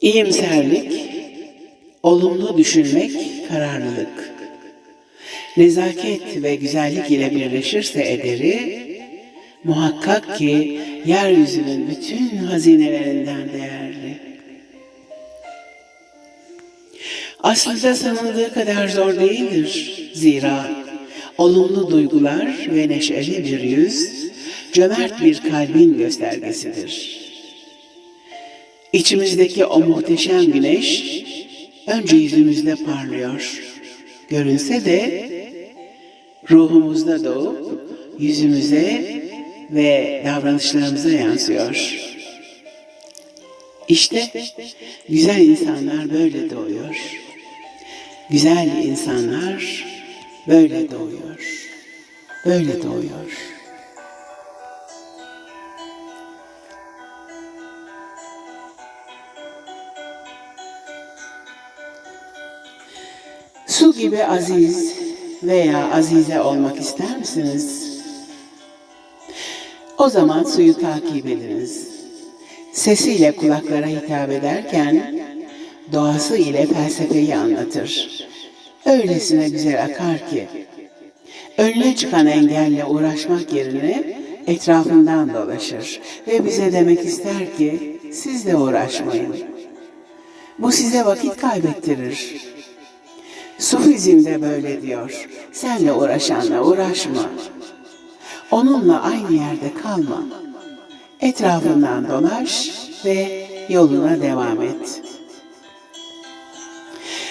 İyimserlik, olumlu düşünmek, kararlılık. Nezaket ve güzellik ile birleşirse ederi, muhakkak ki yeryüzünün bütün hazinelerinden değerli. Aslında sanıldığı kadar zor değildir. Zira olumlu duygular ve neşeli bir yüz, cömert bir kalbin göstergesidir. İçimizdeki o muhteşem güneş önce yüzümüzde parlıyor. Görünse de ruhumuzda doğup yüzümüze ve davranışlarımıza yansıyor. İşte güzel insanlar böyle doğuyor. Güzel insanlar böyle doğuyor. Böyle doğuyor. Su gibi aziz veya azize olmak ister misiniz? O zaman suyu takip ediniz. Sesiyle kulaklara hitap ederken doğası ile felsefeyi anlatır. Öylesine güzel akar ki önüne çıkan engelle uğraşmak yerine etrafından dolaşır ve bize demek ister ki siz de uğraşmayın. Bu size vakit kaybettirir. Sufizm de böyle diyor. Senle uğraşanla uğraşma. Onunla aynı yerde kalma. Etrafından dolaş ve yoluna devam et.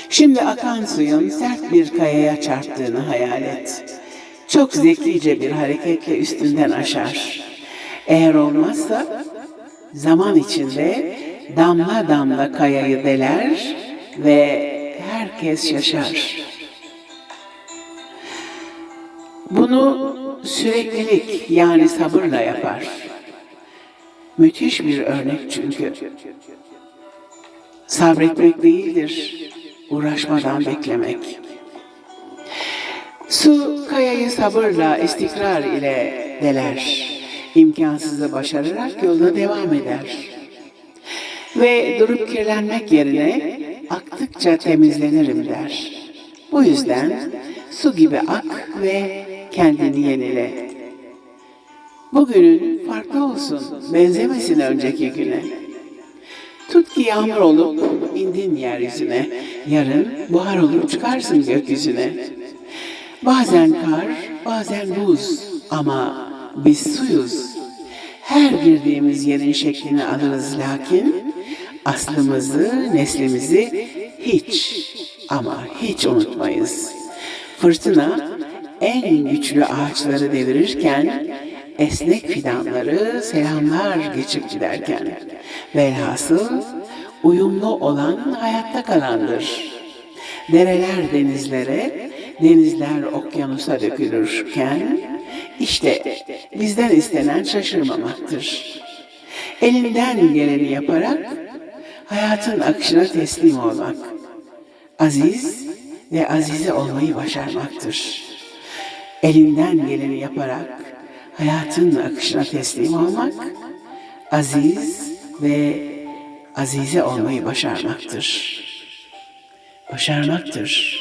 Şimdi akan suyun sert bir kayaya çarptığını hayal et. Çok zekice bir hareketle üstünden aşar. Eğer olmazsa zaman içinde damla damla kayayı deler ve herkes şaşar. Bunu süreklilik yani sabırla yapar. Müthiş bir örnek çünkü. Sabretmek değildir, uğraşmadan beklemek. Su kayayı sabırla, istikrar ile deler. İmkansızı başararak yoluna devam eder. Ve durup kirlenmek yerine aktıkça temizlenirim der. Bu yüzden su gibi ak ve kendini yenile. Bugünün farklı olsun, benzemesin önceki güne. Tut ki yağmur olup indin yeryüzüne, yarın buhar olup çıkarsın gökyüzüne. Bazen kar, bazen buz ama biz suyuz. Her girdiğimiz yerin şeklini alırız lakin aslımızı, neslimizi hiç ama hiç unutmayız. Fırtına en güçlü ağaçları devirirken esnek fidanları selamlar geçip giderken velhasıl uyumlu olan hayatta kalandır. Dereler denizlere, denizler okyanusa dökülürken işte bizden istenen şaşırmamaktır. Elinden geleni yaparak hayatın akışına teslim olmak, aziz ve azize olmayı başarmaktır. Elinden geleni yaparak hayatın akışına teslim olmak, aziz ve azize olmayı başarmaktır. Başarmaktır.